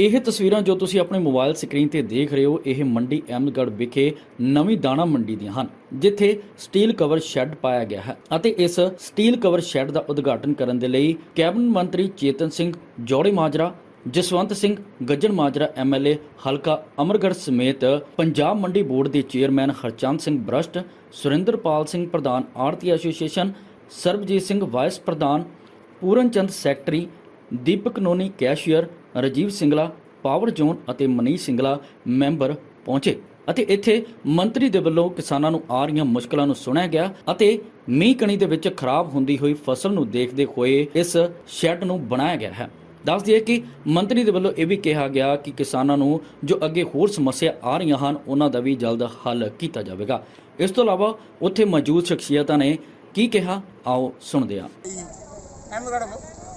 ਇਹ ਤਸਵੀਰਾਂ ਜੋ ਤੁਸੀਂ ਆਪਣੇ ਮੋਬਾਈਲ ਸਕਰੀਨ ਤੇ ਦੇਖ ਰਹੇ ਹੋ, ਇਹ ਮੰਡੀ ਅਹਿਮਦਗੜ੍ਹ ਵਿਖੇ ਨਵੀਂ ਦਾਣਾ ਮੰਡੀ ਦੀਆਂ ਹਨ, ਜਿੱਥੇ ਸਟੀਲ ਕਵਰ ਸ਼ੈੱਡ ਪਾਇਆ ਗਿਆ ਹੈ ਅਤੇ ਇਸ ਸਟੀਲ ਕਵਰ ਸ਼ੈੱਡ ਦਾ ਉਦਘਾਟਨ ਕਰਨ ਦੇ ਲਈ ਕੈਬਨਿਟ ਮੰਤਰੀ ਚੇਤਨ ਸਿੰਘ ਜੋੜੇ ਮਾਜਰਾ, ਜਸਵੰਤ ਸਿੰਘ ਗੱਜਣ ਮਾਜਰਾ ਐਮਐਲਏ ਹਲਕਾ ਅਮਰਗੜ੍ਹ ਸਮੇਤ ਪੰਜਾਬ ਮੰਡੀ ਬੋਰਡ ਦੇ ਚੇਅਰਮੈਨ ਹਰਚੰਦ ਸਿੰਘ ਬ੍ਰਸ਼ਟ ਸੁਰਿੰਦਰਪਾਲ ਸਿੰਘ ਪ੍ਰਧਾਨ ਆੜਤੀ ਐਸੋਸੀਏਸ਼ਨ, ਸਰਬਜੀਤ ਸਿੰਘ ਵਾਈਸ ਪ੍ਰਧਾਨ, Puran Chand secretary Deepak Noni, cashier, Rajiv Singla, power zone ਅਤੇ ਮਨੀਸ਼ ਸਿੰਗਲਾ ਮੈਂਬਰ ਪਹੁੰਚੇ ਅਤੇ ਇੱਥੇ ਮੰਤਰੀ ਦੇ ਵੱਲੋਂ ਕਿਸਾਨਾਂ ਨੂੰ ਆ ਰਹੀਆਂ ਮੁਸ਼ਕਲਾਂ ਨੂੰ ਸੁਣਿਆ ਗਿਆ ਅਤੇ ਮੀਂਹ ਕਣੀ ਦੇ ਵਿੱਚ ਖਰਾਬ ਹੁੰਦੀ ਹੋਈ ਫਸਲ ਨੂੰ ਦੇਖਦੇ ਹੋਏ ਇਸ ਸ਼ੈੱਡ ਨੂੰ ਬਣਾਇਆ ਗਿਆ ਹੈ। ਦੱਸ ਦਈਏ ਕਿ ਮੰਤਰੀ ਦੇ ਵੱਲੋਂ ਇਹ ਵੀ ਕਿਹਾ ਗਿਆ ਕਿ ਕਿਸਾਨਾਂ ਨੂੰ ਜੋ ਅੱਗੇ ਹੋਰ ਸਮੱਸਿਆ ਆ ਰਹੀਆਂ ਹਨ, ਉਹਨਾਂ ਦਾ ਵੀ ਜਲਦ ਹੱਲ ਕੀਤਾ ਜਾਵੇਗਾ। ਇਸ ਤੋਂ ਇਲਾਵਾ ਉੱਥੇ ਮੌਜੂਦ ਸ਼ਖਸੀਅਤਾਂ ਨੇ ਕੀ ਕਿਹਾ? ਆਓ ਸੁਣਦੇ ਹਾਂ।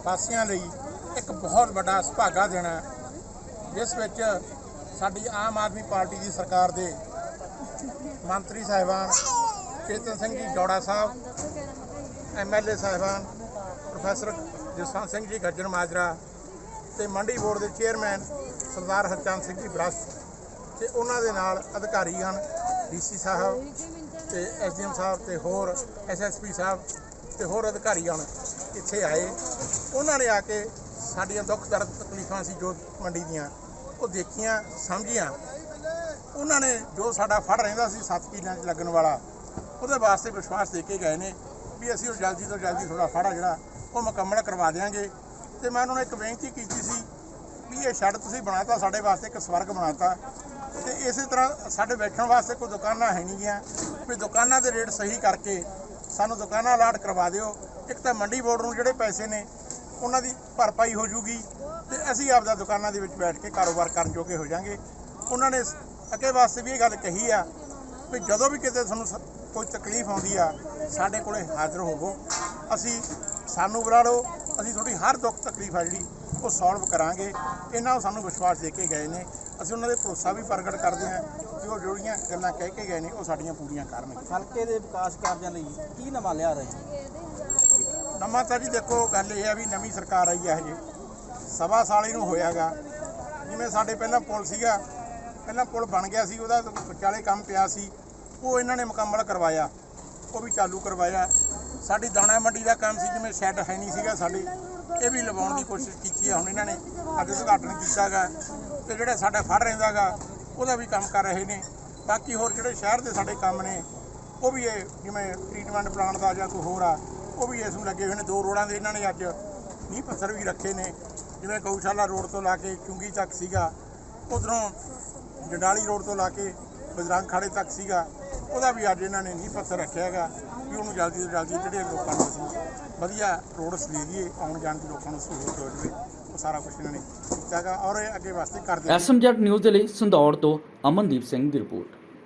ਵਾਸੀਆਂ ਲਈ ਇੱਕ ਬਹੁਤ ਵੱਡਾ ਸੁਭਾਗਾ ਦੇਣਾ ਹੈ, ਜਿਸ ਵਿੱਚ ਸਾਡੀ ਆਮ ਆਦਮੀ ਪਾਰਟੀ ਦੀ ਸਰਕਾਰ ਦੇ ਮੰਤਰੀ ਸਾਹਿਬਾਨ ਚੇਤਨ ਸਿੰਘ ਜੀ ਜੋੜਾ ਸਾਹਿਬ ਐਮਐਲਏ ਸਾਹਿਬਾਨ, ਪ੍ਰੋਫੈਸਰ ਜਸਵੰਤ ਸਿੰਘ ਜੀ ਗੱਜਣ ਮਾਜਰਾ ਤੇ ਮੰਡੀ ਬੋਰਡ ਦੇ ਚੇਅਰਮੈਨ ਸਰਦਾਰ ਹਰਚੰਦ ਸਿੰਘ ਜੀ ਬਰਸ ਤੇ ਉਹਨਾਂ ਦੇ ਨਾਲ ਅਧਿਕਾਰੀ ਹਨ ਡੀਸੀ ਸਾਹਿਬ ਤੇ ਐਸਡੀਐਮ ਸਾਹਿਬ ਤੇ ਹੋਰ ਐਸਐਸਪੀ ਸਾਹਿਬ ਤੇ ਹੋਰ ਅਧਿਕਾਰੀ ਹਨ ਇੱਥੇ ਆਏ। ਉਹਨਾਂ ਨੇ ਆ ਕੇ ਸਾਡੀਆਂ ਦੁੱਖ ਦਰਦ ਤਕਲੀਫਾਂ ਸੀ ਜੋ ਮੰਡੀ ਦੀਆਂ, ਉਹ ਦੇਖੀਆਂ, ਸਮਝੀਆਂ। ਉਹਨਾਂ ਨੇ ਜੋ ਸਾਡਾ ਫੜ ਰਹਿੰਦਾ ਸੀ ਸੱਤ ਕਿੱਲਿਆਂ 'ਚ ਲੱਗਣ ਵਾਲਾ, ਉਹਦੇ ਵਾਸਤੇ ਵਿਸ਼ਵਾਸ ਦੇ ਕੇ ਗਏ ਨੇ ਵੀ ਅਸੀਂ ਉਹ ਜਲਦੀ ਤੋਂ ਜਲਦੀ ਥੋੜਾ ਫੜਾ ਜਿਹੜਾ, ਉਹ ਮੁਕੰਮਲ ਕਰਵਾ ਦੇਵਾਂਗੇ ਤੇ ਮੈਂ ਉਹਨਾਂ ਨੂੰ ਇੱਕ ਬੇਨਤੀ ਕੀਤੀ ਸੀ ਵੀ ਇਹ ਛੱਡ ਤੁਸੀਂ ਬਣਾਤਾ, ਸਾਡੇ ਵਾਸਤੇ ਇੱਕ ਸਵਰਗ ਬਣਾਤਾ। ਤੇ ਇਸੇ ਤਰ੍ਹਾਂ ਸਾਡੇ ਬੈਠਣ ਵਾਸਤੇ ਕੋਈ ਦੁਕਾਨਾਂ ਹੈ ਨਹੀਂ ਗੀਆਂ। ਵੀ ਦੁਕਾਨਾਂ ਦੇ ਰੇਟ ਸਹੀ ਕਰਕੇ ਸਾਨੂੰ ਦੁਕਾਨਾਂ ਅਲਾਟ ਕਰਵਾ ਦਿਓ। ਇੱਕ ਤਾਂ ਮੰਡੀ ਬੋਰਡ ਨੂੰ ਜਿਹੜੇ ਪੈਸੇ ਨੇ ਉਹਨਾਂ ਦੀ ਭਰਪਾਈ ਹੋ ਜੂਗੀ ਤੇ ਅਸੀਂ ਆਪਦਾ ਦੁਕਾਨਾਂ ਦੇ ਵਿੱਚ ਬੈਠ ਕੇ ਕਾਰੋਬਾਰ ਕਰਨ ਜੋਗੇ ਹੋ ਜਾਾਂਗੇ। ਉਹਨਾਂ ਨੇ ਅੱਗੇ ਵਾਸਤੇ ਵੀ ਇਹ ਗੱਲ ਕਹੀ ਆ ਵੀ ਜਦੋਂ ਵੀ ਕਿਤੇ ਤੁਹਾਨੂੰ ਸ- ਕੋਈ ਤਕਲੀਫ ਆਉਂਦੀ ਆ, ਸਾਡੇ ਕੋਲੇ ਹਾਜ਼ਰ ਹੋਵੋ। ਅਸੀਂ ਸਾਨੂੰ ਬੁਲਾ ਅਸੀਂ ਤੁਹਾਡੀ ਹਰ ਦੁੱਖ ਤਕਲੀਫ ਆ ਜਿਹੜੀ, ਉਹ ਸੋਲਵ ਕਰਾਂਗੇ। ਇਹਨਾਂ ਨੂੰ ਸਾਨੂੰ ਵਿਸ਼ਵਾਸ ਦੇ ਕੇ ਗਏ ਨੇ। ਅਸੀਂ ਉਹਨਾਂ ਦੇ ਭਰੋਸਾ ਵੀ ਪ੍ਰਗਟ ਕਰਦੇ ਹਾਂ ਕਿ ਉਹ ਜਿਹੜੀਆਂ ਗੱਲਾਂ ਕਹਿ ਕੇ ਗਏ ਨੇ, ਉਹ ਸਾਡੀਆਂ ਪੂਰੀਆਂ ਕਰਨਗੇ ਹਲਕੇ ਦੇ ਵਿਕਾਸ ਕਾਰਜਾਂ ਲਈ ਕੀ ਨਵਾਂ ਲਿਆ ਰਹੇ ਨਵਾਂ ਤਾਂ ਜੀ ਦੇਖੋ, ਗੱਲ ਇਹ ਆ ਵੀ ਨਵੀਂ ਸਰਕਾਰ ਆਈ ਆ ਹਜੇ। ਸਵਾ ਸਾਲ ਇਹਨੂੰ ਹੋਇਆਗਾ। ਜਿਵੇਂ ਸਾਡੇ ਪਹਿਲਾਂ ਪੁਲ ਸੀਗਾ, ਪਹਿਲਾਂ ਪੁਲ ਬਣ ਗਿਆ ਸੀ, ਉਹਦਾ ਵਿਚਾਲੇ ਕੰਮ ਪਿਆ ਸੀ, ਉਹ ਇਹਨਾਂ ਨੇ ਮੁਕੰਮਲ ਕਰਵਾਇਆ। ਉਹ ਵੀ ਚਾਲੂ ਕਰਵਾਇਆ। ਸਾਡੀ ਦਾਣਾ ਮੰਡੀ ਦਾ ਕੰਮ ਸੀ, ਜਿਵੇਂ ਸ਼ੈੱਡ ਹੈ ਨਹੀਂ ਸੀਗਾ ਸਾਡੇ। ਇਹ ਵੀ ਲਵਾਉਣ ਦੀ ਕੋਸ਼ਿਸ਼ ਕੀਤੀ ਹੈ ਹੁਣ ਇਹਨਾਂ ਨੇ। ਅੱਜ ਉਦਘਾਟਨ ਕੀਤਾਗਾ। ਤੇ ਜਿਹੜਾ ਸਾਡਾ ਫੜ ਰਹਿੰਦਾਗਾ, ਉਹਦਾ ਵੀ ਕੰਮ ਕਰ ਰਹੇ ਨੇ। ਬਾਕੀ ਹੋਰ ਜਿਹੜੇ ਸ਼ਹਿਰ ਦੇ ਸਾਡੇ ਕੰਮ ਨੇ, ਉਹ ਵੀ ਇਹ ਜਿਵੇਂ ਟ੍ਰੀਟਮੈਂਟ ਪਲਾਂਟ ਦਾ ਜਾਂ ਕੋਈ ਹੋਰ ਆ ਉਹ ਵੀ ਇਸ ਨੂੰ ਲੱਗੇ ਹੋਏ ਨੇ, ਦੋ ਰੋਡਾਂ ਦੇ ਇਹਨਾਂ ਨੇ ਅੱਜ ਨੀਂਹ ਪੱਥਰ ਵੀ ਰੱਖੇ ਨੇ। ਜਿਵੇਂ ਗਊਸ਼ਾਲਾ ਰੋਡ ਤੋਂ ਲਾ ਕੇ ਚੁੰਗੀ ਤੱਕ ਸੀਗਾ, ਉਧਰੋਂ ਜੰਡਾਲੀ ਰੋਡ ਤੋਂ ਲਾ ਕੇ ਬਜਰੰਗ ਖਾੜੇ ਤੱਕ ਸੀਗਾ, ਉਹਦਾ ਵੀ ਅੱਜ ਇਹਨਾਂ ਨੇ ਨੀਂਹ ਪੱਥਰ ਰੱਖਿਆ ਹੈਗਾ ਵੀ ਉਹਨੂੰ ਜਲਦੀ ਤੋਂ ਜਲਦੀ ਜਿਹੜੇ ਲੋਕਾਂ ਨੂੰ ਅਸੀਂ ਵਧੀਆ ਰੋਡਸ ਦੇ ਦਈਏ ਆਉਣ ਜਾਣ ਦੀ ਲੋਕਾਂ ਨੂੰ ਸਹੂਲਤ ਹੋ ਜਾਵੇ, ਉਹ ਸਾਰਾ ਕੁਝ ਇਹਨਾਂ ਨੇ ਕੀਤਾ ਹੈਗਾ ਔਰ ਇਹ ਅੱਗੇ ਵਾਸਤੇ ਕਰਦੇ ਐਸਐਮਜੈਡ ਨਿਊਜ਼ ਦੇ ਲਈ ਸੰਦੌੜ ਤੋਂ ਅਮਨਦੀਪ ਸਿੰਘ ਦੀ ਰਿਪੋਰਟ।